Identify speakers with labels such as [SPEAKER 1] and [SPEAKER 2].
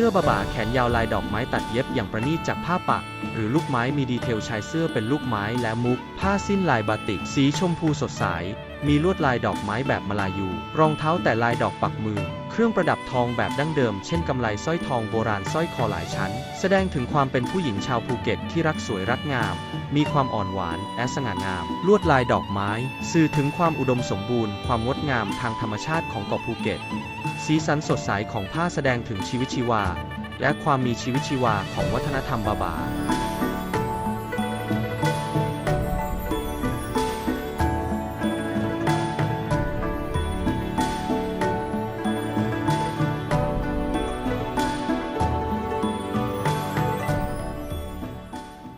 [SPEAKER 1] สื้อบาบาแขนยาวลายดอกไม้ตัดเย็บอย่างประณีตจากผ้าปัก หรือลูกไม้มีดีเทลชายเสื้อเป็นลูกไม้และมุก ผ้าสิ้นลายบาติก สีชมพูสดใส มีลวดลายดอกไม้แบบมาลายู รองเท้าแต่ลายดอกปักมือ เครื่องประดับทองแบบดั้งเดิม เช่นกำไลสร้อยทองโบราณสร้อยคอหลายชั้น แสดงถึงความเป็นผู้หญิงชาวภูเก็ตที่รักสวยรักงาม มีความอ่อนหวานและสง่างาม ลวดลายดอกไม้ สื่อถึงความอุดมสมบูรณ์ ความงดงามทางธรรมชาติของเกาะภูเก็ต สีสันสดใสของผ้าแสดงถึงชีวิตชีวา และความมีชีวิตชีวาของวัฒนธรรมบาบา